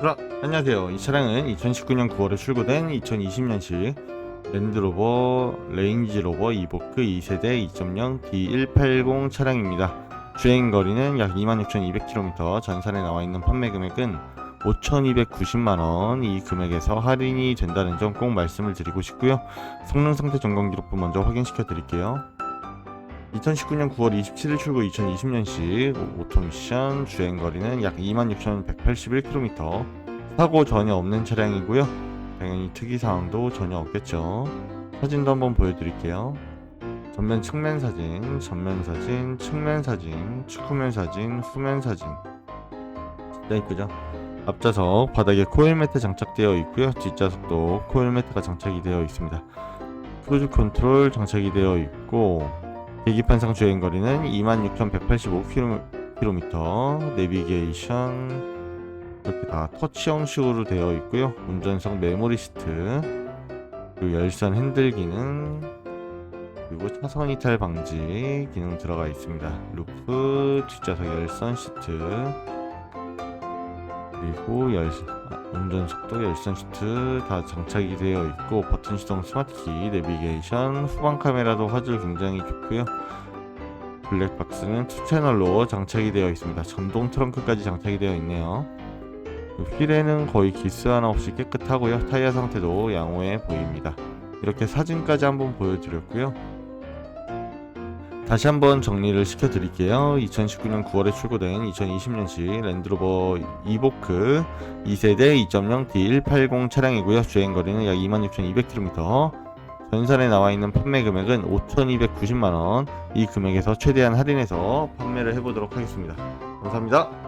그럼 안녕하세요. 이 차량은 2019년 9월에 출고된 2020년식 랜드로버 레인지로버 이보크 2세대 2.0 D180 차량입니다. 주행 거리는 약 26,200km, 전산에 나와 있는 판매 금액은 5,290만원, 이 금액에서 할인이 된다는 점 꼭 말씀을 드리고 싶고요. 성능 상태 점검 기록부 먼저 확인시켜 드릴게요. 2019년 9월 27일 출고 2020년식 오토미션 주행거리는 약 26,181km 사고 전혀 없는 차량이고요. 당연히 특이사항도 전혀 없겠죠. 사진도 한번 보여드릴게요. 전면 측면 사진, 전면 사진, 측면 사진, 측후면 사진, 후면 사진. 진짜 이쁘죠? 앞좌석 바닥에 코일 매트 장착되어 있고요. 뒷좌석도 코일 매트가 장착이 되어 있습니다. 크루즈 컨트롤 장착이 되어 있고 계기판상 주행거리는 26,185km 내비게이션. 이렇게 다 터치 형식으로 되어 있고요. 운전석 메모리 시트. 그리고 열선 핸들 기능. 그리고 차선 이탈 방지 기능 들어가 있습니다. 루프 뒷좌석 열선 시트. 그리고 열선 아, 운전석도 열선 시트 다 장착이 되어 있고 버튼 시동 스마트키 내비게이션 후방 카메라도 화질 굉장히 좋고요. 블랙박스는 투 채널로 장착이 되어 있습니다. 전동 트렁크까지 장착이 되어 있네요. 휠에는 거의 기스 하나 없이 깨끗하고요. 타이어 상태도 양호해 보입니다. 이렇게 사진까지 한번 보여드렸고요 다시 한번 정리를 시켜 드릴게요. 2019년 9월에 출고된 2020년식 랜드로버 이보크 2세대 2.0 D180 차량이고요. 주행거리는 약 26,200km 전산에 나와 있는 판매 금액은 5,290만원. 이 금액에서 최대한 할인해서 판매를 해보도록 하겠습니다. 감사합니다